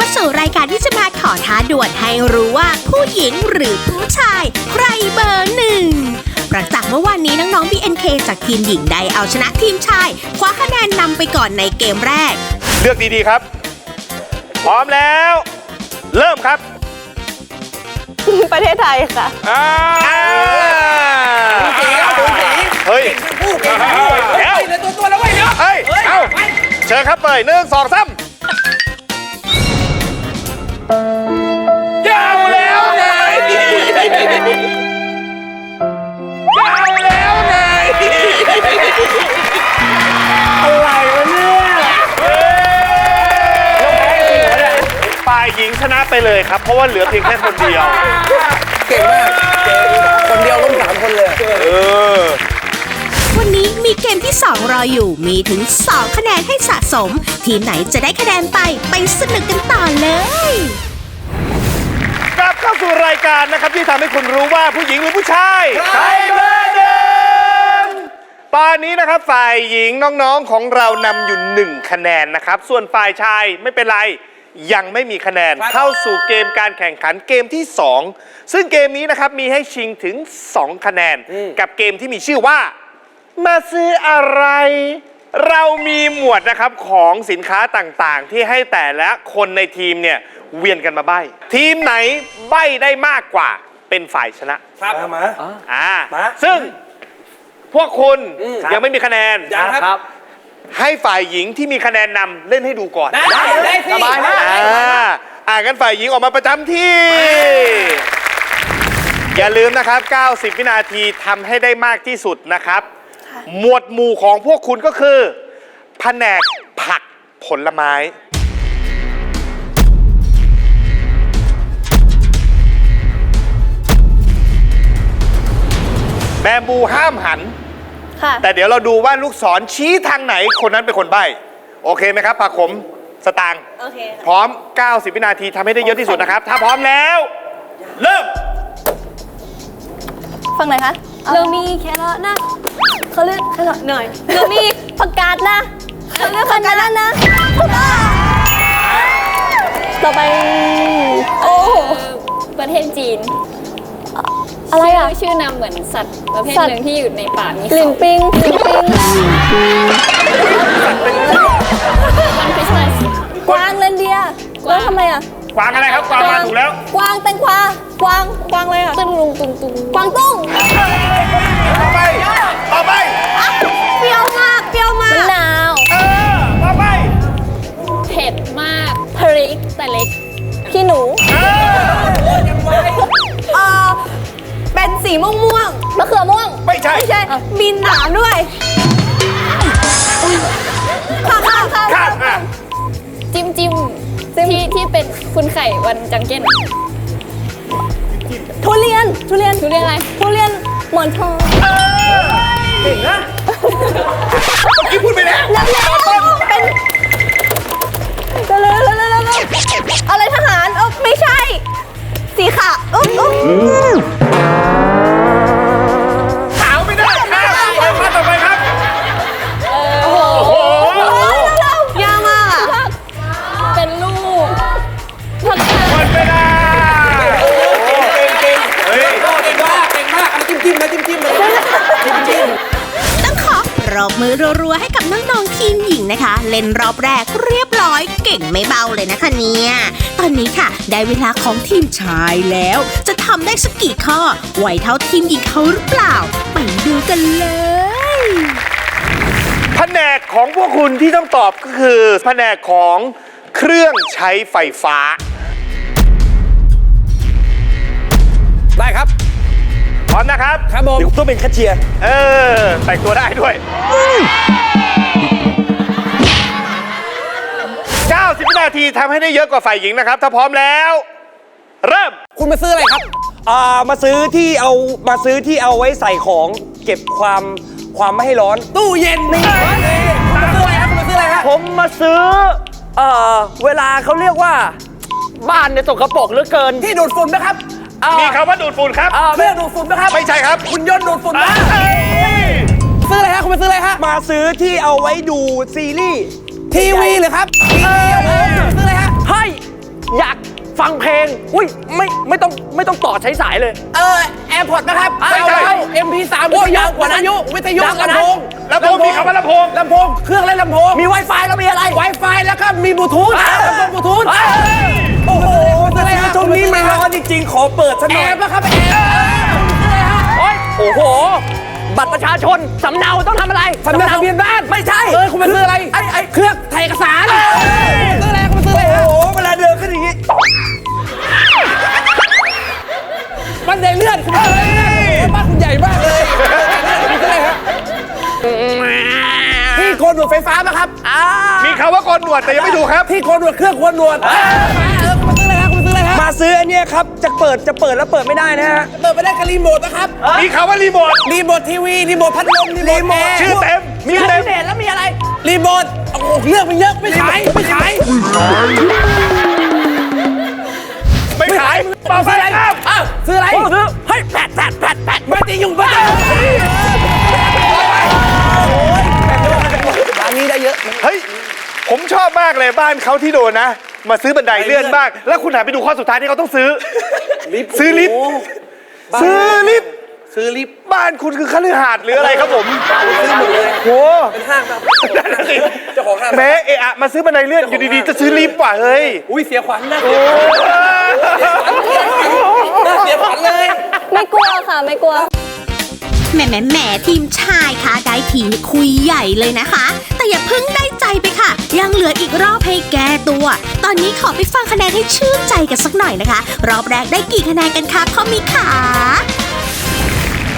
มาสู่รายการที่จะมาขอท้าด่วนให้รู้ว่าผู้หญิงหรือผู้ชาย ใครเบอร์หนึ่งหลังจากเมื่อวานนี้น้องๆ BNK จากทีมหญิงได้เอาชนะทีมชาย คว้าคะแนนนำไปก่อนในเกมแรก เลือกดีๆครับ พร้อมแล้ว เริ่มครับ ประเทศไทยค่ะ อ่าเฮ้ยเดี๋ยวเหลือตัวตัวแล้วเว้ยเนาะเฮ้ย เอาเชิญครับเปยหนึ่งสองสาม ยาวแล้วไงยาวแล้วไงอะไรวะเนี่ยฝ่ายหญิงชนะไปเลยครับ เพราะว่าเหลือเพียงแค่คนเดียว เก่งมาก คนเดียวล้มสามคนเลย เออ มีเกมที่ 2 รออยู่ มีถึง 2 คะแนนให้สะสม ทีมไหนจะได้คะแนนไป ไปสนุกกันต่อเลย กลับเข้าสู่รายการนะครับที่ทำให้คุณรู้ว่าผู้หญิงหรือผู้ชายใครเบอร์หนึ่งตอนนี้นะครับฝ่ายหญิงน้องๆของเรานำอยู่หนึ่งคะแนนนะครับ ส่วนฝ่ายชายไม่เป็นไรยังไม่มีคะแนนเข้าสู่เกมการแข่งขันเกมที่ 2 ซึ่งเกมนี้นะครับมีให้ชิงถึง 2 คะแนน กับเกมที่มีชื่อว่า มาซื้ออะไร เรามีหมวดนะครับของสินค้าต่างๆ ที่ให้แต่ละคนในทีมเนี่ยเวียนกันมาใบ้ ทีมไหนใบ้ได้มากกว่าเป็นฝ่ายชนะ ครับมา อ่า มา ซึ่งพวกคุณอืมยังไม่มีคะแนนยังครับ ให้ฝ่ายหญิงที่มีคะแนนนำเล่นให้ดูก่อน ได้ ได้สิสบายนะอ่าอ่างั้นฝ่ายหญิงออกมาประจำที่ อย่าลืมนะครับ 90 วินาทีทำให้ได้มากที่สุดนะครับ หมวดหมู่ของพวกคุณก็คือ แผนกผักผลไม้แบมบูห้ามหัน ค่ะ แต่เดี๋ยวเราดูว่าลูกศรชี้ทางไหนคนนั้นเป็นคนใบ้โอเคไหมครับผักขมสตางค์โอเคพร้อม 90 วินาทีทำให้ได้เยอะที่สุดนะครับ ถ้าพร้อมแล้ว เริ่ม ฟังไหนอยคะ เรามีแครอทนะเขาเลือกแครอทหน่อยเรามีผักกาดนะเขาเลือกผักกาดนะนะถูกต้องต่อไป โอ้ประเทศจีนอะไรอะชื่ชื่อนำเหมือนสัตว์ประเภทสัตว์หนึ่งที่อยู่ในป่ามีลินเขาปิงลินปิงวันคริสต์มาสกวางเลนเดียร์แล้วทำไมอะกวางอะไรครับกวางมาถูกแล้ว กวางแตงกวา กวางกวางเลยอะตึงลุงตุงตุงกวางตุ้งต่อไป ต่อไปเปรี้ยวมากเปรี้ยวมากมะนาวเออ ต่อไป เผ็ดมากพริกแต่เล็กขี้หนูเออเออเป็นสีม่วงม่วงมะเขือม่วง ไม่ใช่ ไม่ใช่มีหนามด้วยข้ามข้ามข้ามข้ามอะ จิ้มจิ้มที่ที่เป็นคุณไข่วันจังเก้น ทุเรียน ทุเรียน ทุเรียนอะไร ทุเรียนหมอนทองเก่งนะเมื่อกี้พูดไปแล้วแล้วแล้วเป็นเร็วเร็วเร็วเร็วเร็วอะไรทหารเออไม่ใช่ สีขาวอุ๊บอุ๊บ รบมือรัวๆให้กับน้องๆทีมหญิงนะคะ เล่นรอบแรกเรียบร้อยเก่งไม่เบาเลยนะคะเนี่ยตอนนี้ค่ะ ได้เวลาของทีมชายแล้ว จะทำได้สักกี่ข้อไหวเท่าทีมหญิงเขาหรือเปล่า ไปดูกันเลยแผนกของพวกคุณที่ต้องตอบก็คือแผนกของเครื่องใช้ไฟฟ้า ได้ครับพ ร้อมนะครับครับผม เดี๋ยวต้องเป็นแคชเชียร์ เออ แต่งตัวได้ด้วย 90วินาทีทำให้ได้เยอะกว่าฝ่ายหญิงนะครับ ถ้าพร้อมแล้ว เริ่ม คุณมาซื้ออะไรครับ อ่ามาซื้อที่เอามาซื้อที่เอาไว้ใส่ของ เก็บความความไม่ให้ร้อน ตู้เย็นนี่คุณมาซื้ออะไรครับคุณมาซื้ออะไรฮะผมมาซื้อ เอ่อ เวลาเขาเรียกว่า บ้านเนี่ยสกปรกเหลือเกิน ที่ดูดฝุ่นไหมครับอ่า มีคำว่าดูดฝุ่นครับอ่าเครื่องดูดฝุ่นไหมครับไม่ใช่ครับ คุณยนต์ดูดฝุ่นไหมเอ้ยซื้ออะไรฮะคุณมาซื้ออะไรฮะมาซื้อที่เอาไว้ดูซีรีส์ทีวีเหรือครับทีวีเอาไว้ซื้ออะไรฮะให้อยากฟังเพลง อุ้ยไม่ไม่ต้องไม่ต้องต่อใช้สายเลย เออแอร์พอร์ตนะครับไม่ใช่ เอา MP3 โอ้วิทยายุวกว่านั้นวิทยุวิทยุยาวกว่าลำนั้นโพงลำโพงมีคำว่าลำโพง ลำโพงเครื่องเล่นลำโพงมี Wi-Fi แล้วมีอะไร Wi-Fi แล้วก็มีบลูทูธลำโพงบลูทูธโอ้โหซื้ออะไรฮะ ช่วงนี้มันร้อนจริงๆ ขอเปิดสักหแอน่อยร์ป่ะครับแอร์ซื้ออะไรฮะโอ้ยโอ้โห บัตรประชาชนสำเนาต้องทำอะไรสำเนาทะเบียนบ้านไม่ใช่เออคุณมาซื้ออะไรไอ้ไอ้เครื่องถ่ายเอกสารซื้ออะไรคุณมาซื้ออะไรโอ้ฮะโหเวลาเดินขึ้นอย่างนี้บันไดเลื่อนคุณมาซื้ออะไรฮะบ้านคุณใหญ่มากเลยคุณซื้ออะไรฮะที่โกนหนวดไฟฟ้าป่ะครับ มีคำว่าโกนหนวดแต่ยังไม่ถูกครับ ที่โกนหนวดเครื่องโกนหนวดเออคุณมา ซื้ออะไรฮะคุณมาซื้ออะไรฮะมาซื้ออันเนี้ยครับ จะเปิดจะเปิดแล้วเปิดไม่ได้นะฮะ เปิดไปได้กับรีโมทนะครับ มีคำว่ารีโมทรีโมททีวี รีโมทพัดลม รีโมทแอร์ชื่อเต็ม มีชื่ออะไรเต็มเด่นแล้วมีอะไร รีโมทโอ้โหเลือกมันเยอะไม่ขาย ไม่ขาย ไม่ขายต่อไปครับอ้าวซื้ออะไรซื้อเฮ้ยแปดแปดแปดแปดไม่จะยุ่งไม่ได้ร้านนี้ได้เยอะ เฮ้ย ผมชอบมากเลยบ้านเขาที่โดนนะ มาซื้อบันไดเลื่อนบ้าง แล้วคุณหันไปดูข้อสุดท้ายที่เขาต้องซื้อซื้อลิฟต์ซื้อลิฟต์ซื้อลิฟต์บ้านคุณคือคฤหาสน์หรืออะไรครับผมซื้อหมดเลยโหเป็นห้างครับนั่นน่ะสิเจ้าของห้างแม้เอะอะมาซื้อบันไดเลื่อนอยู่ดีๆ จะซื้อลิฟต์ว่ะเฮ้ยอุ้ยเสียขวัญนะน่าเสียขวัญเลยไม่กลัวค่ะ ไม่กลัว แหมแหมแหมทีมชายคะได้ทีนี่คุยใหญ่เลยนะคะ แต่อย่าเพิ่งได้ใจ ไปค่ะ ยังเหลืออีกรอบให้แก้ตัว ตอนนี้ขอไปฟังคะแนนให้ชื่นใจกันสักหน่อยนะคะ รอบแรกได้กี่คะแนนกันคะพ่อมีขา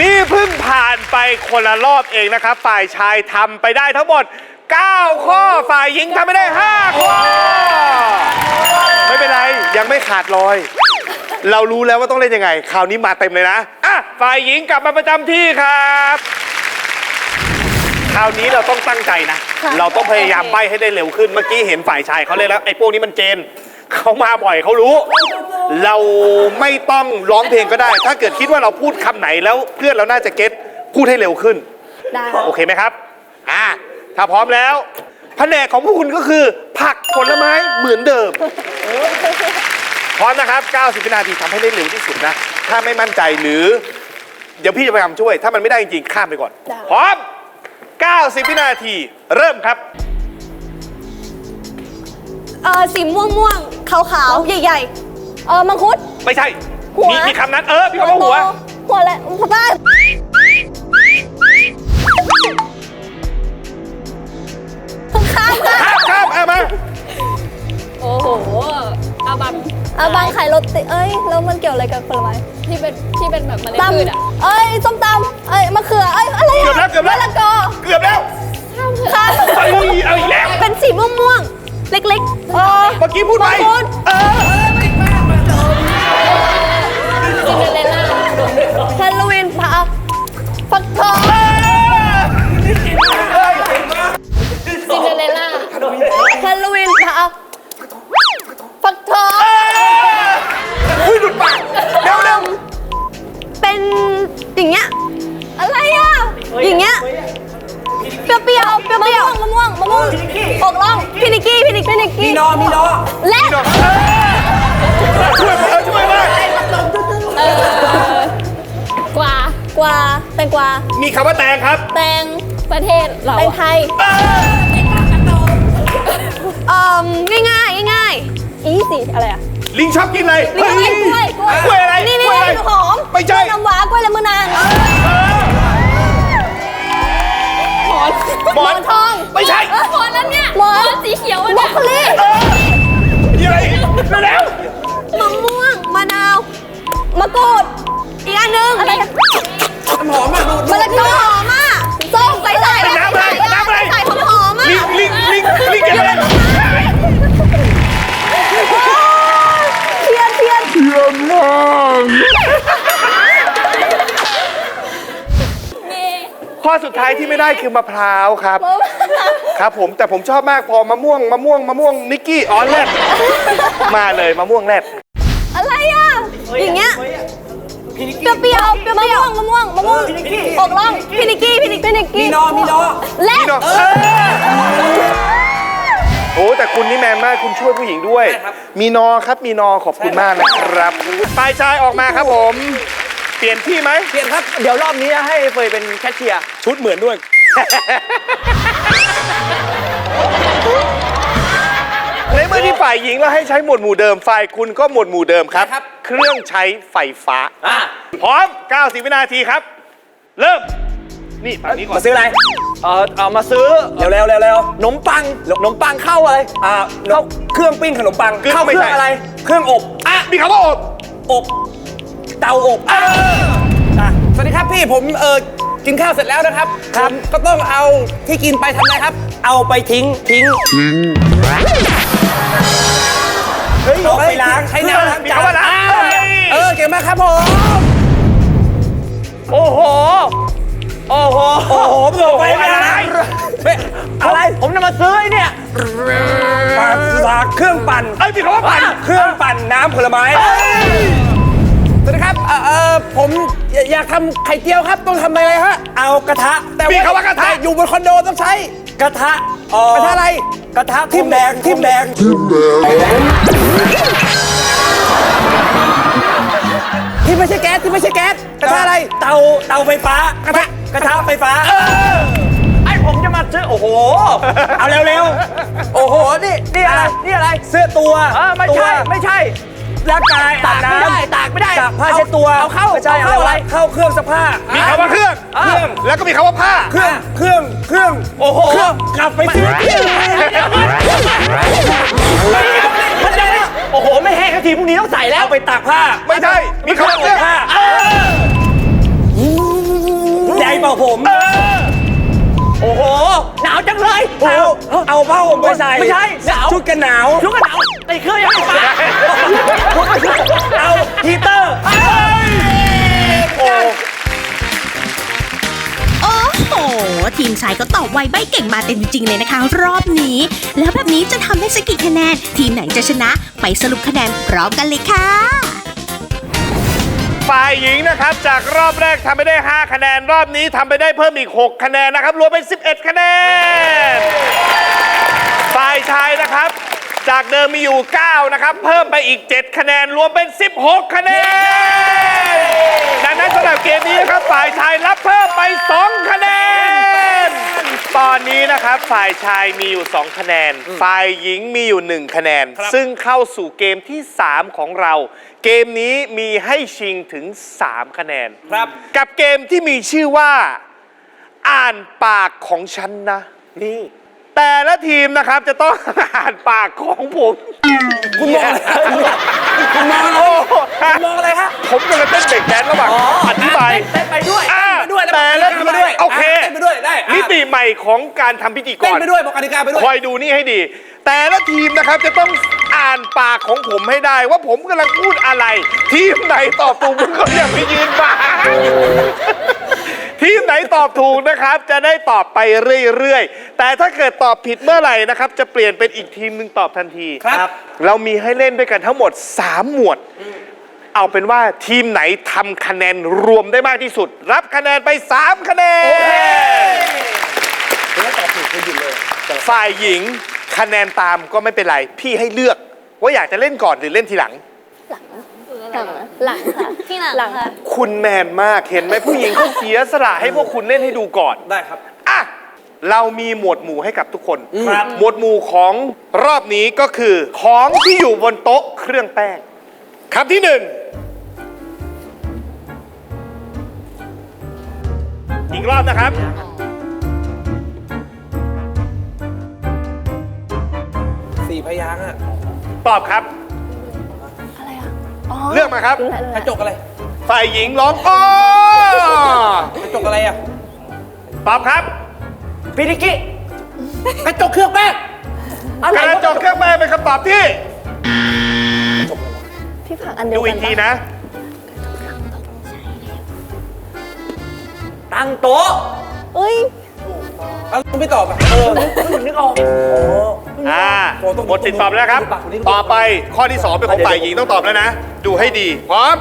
นี่เพิ่งผ่านไปคนละรอบเองนะครับ ฝ่ายชายทำไปได้ทั้งหมด 9 ข้อฝ่ายหญิงทำไปได้ 5 ข้อ ไม่เป็นไร ยังไม่ขาดลอย เรารู้แล้วว่าต้องเล่นยังไง คราวนี้มาเต็มเลยนะ อะ ฝ่ายหญิงกลับมาประจำที่ครับ คราวนี้เราต้องตั้งใจนะ เราต้องพยายามใบให้ได้เร็วขึ้น เมื่อกี้เห็นฝ่ายชายเขาเล่นแล้วไอ้พวกนี้มันเจน เขามาบ่อยเขารู้ เราไม่ต้องร้องเพลงก็ได้ ถ้าเกิดคิดว่าเราพูดคำไหนแล้วเพื่อนเราน่าจะเก็ตพูดให้เร็วขึ้น ได้โอเคไหมครับ อ่า ถ้าพร้อมแล้ว แผนกของพวกคุณก็คือ ผักผลไม้เหมือนเดิม พร้อมนะครับ 90 วินาทีทำให้ได้เร็วที่สุดนะ ถ้าไม่มั่นใจหรือ เดี๋ยวพี่จะพยายามช่วย ถ้ามันไม่ได้จริงๆ ข้ามไปก่อน พร้อม 90 วินาที เริ่มครับ เออสีม่วงม่วงขาวขาวๆใหญ่ๆ เออมังคุด ไม่ใช่ หัว มีมีคำนั้นเออมีคำว่าหัว โตหัวอะไรหัวบ้านข้ามค่ะข้ามข้ามเอามา โอ้โห อาบังอาบางไข่รถติเอ้ยแล้วมันเกี่ยวอะไรกับผลไม้ที่เป็นที่เป็นแบบเมล็ดตพืชอะำเอ้ยส้มตำเอ้ยมะเขือเอ้ยอะไรเกือะอบแล้วเกือบแล้วมะละกอเกือบแล้วข้ามเอ้ยเอาอีกแล้วเป็นสีม่วงม่วงๆเล็กๆเออเมื่อกี้พูดไปมังคุดเออซินเดอเรลล่าฮาโลวีนผักฟักทอง งกวามีคำว่าแตงครับ แตงประเทศเราแตงอะไทยเอ่อง่ายง่ายๆง่ายๆอีสิอะไรอะลิงชอบกินอะไรกล้วยกล้วยกล้วยกล้วยอะไรนี่นี่กล้วยอะไรหอมไม่ใช่กล้วยน้ำว้ากล้วยละมือนางหมอนทองไม่ใช่หมอนนั้นเนี่ยหมอนสีเขียวอะบรอเนี่กยโคลี อสุดท้ายที่ไม่ได้คือมะพร้าวครับ ครับผมแต่ผมชอบมากพอมะม่วงมะม่วงมะม่วงนิกกี้อ๋อแรดมาเลยมะม่วงแรดอะไรอะ อย่างเงี้ยเปรี้ยวเปรี้ยวเปรี้ยวมะม่วงมะม่วงมะม่วงอกล่องพินิกกี้พินิกพินิกมีกี้นอมีนอและนี่เนาะเออโอ้แต่คุณนี่แมนมากคุณช่วยผู้หญิงด้วย มีนอครับมีนอขอบคุณมากนะครับฝ่ายชายออกมาครับผมเปลี่ยนที่ไหม เปลี่ยนครับ เดี๋ยวรอบนี้ให้เฟยเป็นแคชเชียร์ ชุดเหมือนด้วย ในเมื่อที่ฝ่ายหญิงเราให้ใช้หมวดหมู่เดิม ฝ่ายคุณก็หมวดหมู่เดิมครับ ครับ เครื่องใช้ไฟฟ้า อะพร้อม 90 วินาทีครับ เริ่ม นี่ฝั่งนี้ก่อน มาซื้ออะไร เออเอามาซื้อเร็วเร็วเร็วเร็วขนมปังขนมปังเข้าอะไร อ่าเข้าเครื่องปิ้งขนมปังเครื่องเข้าไม่เครื่ใช่องอะไร เครื่องอบ อะ มีคำว่าอบ อบ เตาอบอะสวัสดีครับพี่ผมเออกินข้าวเสร็จแล้วนะครับครับก็ต้องเอาที่กินไปทำไงครับ เอาไปทิ้งทิ้งเฮ้ยเอาไปล้างใช้น้ำล้างมีจานคำว่าล้างเออเก่งมากครับผมโอ้โหโอ้โหโอ้โหบอกไปไม่อะไรได้เฮ้ยอะไรผมจะมาซื้อไอ้เนี่ยปากสากเครื่องปั่นเอ้ยมีคำว่าปั่นเครื่องปั่นน้ำผลไม้ ผมอยอยากทำไข่เจียวครับ ต้องทำอะไรฮะ เอากระทะแต่มีคำว่ากระทะแต่อยู่บนคอนโดต้องใช้ กระทะเอ่อกระทะอะไร กระทะทิมแดงทิมแดงที่ไม่ใช่แก๊สที่ไม่ใช่แก๊สกระทะอะไร เตาเตาไฟฟ้า กระทะกระทะไฟฟ้าไอผมจะมาซื้อโอ้โห เอาเร็วเร็วโอ้โห นี่นี่อะไร นี่อะไร เสื้อตัว เออไม่ใช่ตัวไม่ใช่ ร่างกายตากไม่ได้อาบน้ำตากไม่ได้ตากผ้าเช็ดตัวเอาเข้าไม่ใช่เอาเข้าอะไร เข้าเครื่องซักผ้า มีคำว่าเครื่อง เครื่อง แล้วก็มีคำว่าผ้า เครื่อง เครื่อง เครื่อง โอ้โห เครื่อง กลับไปซื้อเครื่องมันจะโอ้โห ไม่แห้งสักทีพรุ่งนี้ต้องใส่แล้ว เอาไปตากผ้า ไม่ใช่ มีคำว่าเครื่องผ้าใหญ่เป่าผม โอ้โห หนาวจังเลยโอ้โหเอาผ้าห่มไปใส่ไม่ใช่หนาวชุดกันหนาวชุกกันหนาวในเครื่องยังไม่มาเอาฮีเตอร์โอ้โอ้โห ทีมชายก็ตอบไวใบเก่งมาเต็มจริงๆเลยนะคะ รอบนี้ แล้วแบบนี้จะทำได้สักกี่คะแนน ทีมไหนจะชนะ ไปสรุปคะแนนพร้อมกันเลยค่ะ ฝ่ายหญิงนะครับ จากรอบแรกทำไปได้ 5 คะแนน รอบนี้ทำไปได้เพิ่มอีก 6 คะแนนนะครับ รวมเป็น 11 คะแนน ฝ่ายชายนะครับ จากเดิมมีอยู่ 9 นะครับ เพิ่มไปอีก 7 คะแนน รวมเป็น 16 คะแนน ดังนั้น อนนี้นะครับฝ่ายชายมีอยู่ 2 คะแนน ฝ่ายหญิงมีอยู่ 1 คะแนน ซึ่งเข้าสู่เกมที่ 3 ของเรา เกมนี้มีให้ชิงถึง 3 คะแนนครับ กับเกมที่มีชื่อว่า อ่านปากของฉันนะ นี่ แต่ละทีมนะครับจะต้องอ่านปากของผมคุณมองอะไรคุณมองอะไรโอ้โหคุณมองอะไรฮะผมกำลังเต้นเบรกแดนซ์ระหว่างอธิบาย ของการทำพิธีกเต้นรไปด้วยบอกกติกาไปด้วย คอยดูนี่ให้ดี แต่ละทีมนะครับจะต้องอ่านปากของผมให้ได้ ว่าผมกำลังพูดอะไร ทีมไหนตอบถูกมึงก็อย่าไปยืนปากทีมไหนตอบถูกนะครับ จะได้ตอบไปเรื่อยๆ แต่ถ้าเกิดตอบผิดเมื่อไหร่นะครับ จะเปลี่ยนเป็นอีกทีมหนึ่งตอบทันที ครับ เรามีให้เล่นด้วยกันทั้งหมด 3 หมวด เอาเป็นว่าทีมไหนทำคะแนนรวมได้มากที่สุด รับคะแนนไป 3 คะแนน ฝ่ายหญิงคะแนนตามก็ไม่เป็นไร พี่ให้เลือกว่าอยากจะเล่นก่อนหรือเล่นทีหลัง หลังหลังค่ะที่หลังค่ะคุณแมนมากเห็นไหมผู้หญิงเขาเสียสละให้พวกคุณเล่นให้ดูก่อน ได้ครับ อะ เรามีหมวดหมู่ให้กับทุกคนครับ หมวดหมู่ของรอบนี้ก็คือของที่อยู่บนโต๊ะเครื่องแป้งคำที่หนึ่งอีกรอบนะครับ ยางค์อะตอบครับเลือกมาครับกระจกอะไรฝ่ายหญิงร้องอ้อกระจกอะไรอะตอบครับพินิกิกระจกเครื่องแป้งอะไรกระจกเครื่องแป้งเป็นคำตอบที่พี่ผักอันเดียดูวกัอีนกทีปะนะ ตั้งโต๊ะเอ้ย เอาไม่ตอบอะเออเพิ่งนึกออกอ่าโอ้ต้ องหมดสิทธิ์ตอบแล้วครับต้องดูปากคนนี้ต่อไปข้อที่สองเป็นของฝ่ายหญิงต้องตอบแล้วนะ ดูให้ดี พร้อม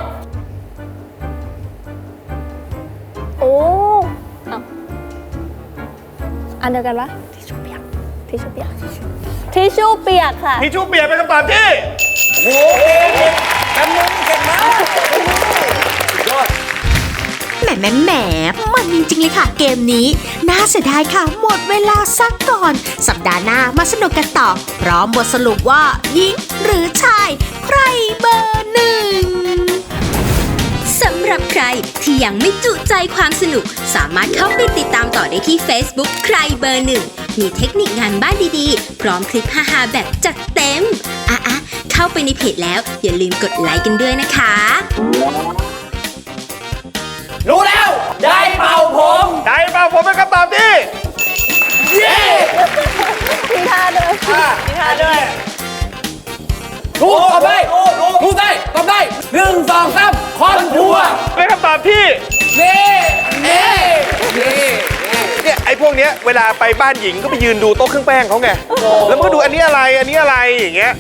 โอ้อ้าวอันเดียวกันปะทิชชู่เปียกทิชชู่เปียกทิชชู่เปียกค่ะ ทิชชู่เปียกเป็นคำตอบที่ โอ้โหแคมมุนเก่งมาก แหมแหมแหมมันจริงๆเลยค่ะเกมนี้ น่าเสียดายค่ะ หมดเวลาสักก่อน สัปดาห์หน้ามาสนุกกันต่อ พร้อมบทสรุปว่าหญิงหรือชาย ใครเบอร์หนึ่งสำหรับใครที่ยังไม่จุใจความสนุก สามารถเข้าไปติดตามต่อได้ที่ Facebook ใครเบอร์หนึ่งมีเทคนิคงานบ้านดีๆ พร้อมคลิปฮาๆแบบจัดเต็มอะๆเข้าไปในเพจแล้วอย่าลืมกดไลค์กันด้วยนะคะ รู้แล้วได้เป่าผมใจเปล่าผมเป็นคำตอบที่ทิ้งท่าด้วยทิ้งท่าด้วยรู้ตอบได้รู้ได้ตอบได้หนึ่งสองสามคอนทัวร์เป็นคำตอบที่นี่นี่นี่เนี่ยไอ้พวกเนี้ยเวลาไปบ้านหญิงก็ไปยืนดูโต๊ะเครื่องแป้งเขาไงแล้วมันก็ดูอันนี้อะไรอันนี้อะไรอย่างเงี้ย